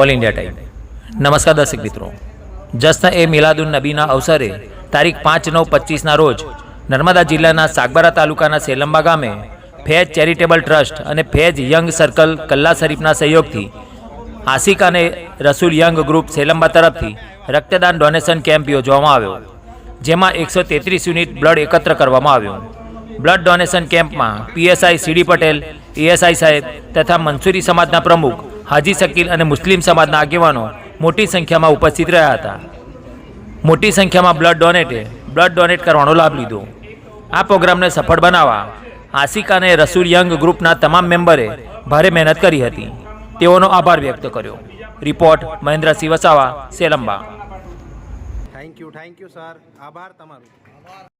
All India time નમસ્કાર દર્શક મિત્રો. જશ્ન એ મિલાદુન નબીના અવસરે તારીખ પાંચ નવ પચીસના રોજ નર્મદા જિલ્લાના સાગબારા તાલુકાના સેલંબા ગામે ફેજ ચેરિટેબલ ટ્રસ્ટ અને ફેજ યંગ સર્કલ કલ્લા શરીફના સહયોગથી આસિક અને રસૂલ યંગ ગ્રુપ સેલંબા તરફથી રક્તદાન ડોનેશન કેમ્પ યોજવામાં આવ્યો. જેમાં એકસો તેત્રીસ યુનિટ બ્લડ એકત્ર કરવામાં આવ્યું. બ્લડ ડોનેશન કેમ્પમાં પીએસઆઈ સીડી પટેલ, એએસઆઈ સાહેબ તથા મંસૂરી સમાજના પ્રમુખ હાજી શકીલ અને મુસ્લિમ સમાજના આગેવાનો મોટી સંખ્યામાં ઉપસ્થિત રહ્યા હતા. મોટી સંખ્યામાં બ્લડ ડોનેટે બ્લડ ડોનેટ કરવાનો લાભ લીધો. આ પ્રોગ્રામને સફળ બનાવવા આસિકા અને રસૂલ યંગ ગ્રુપના તમામ મેમ્બરે ભારે મહેનત કરી હતી. તેઓનો આભાર વ્યક્ત કર્યો. Report Mahendrasinh Vasava, Selamba. Thank you thank you, sir. આભાર તમારો.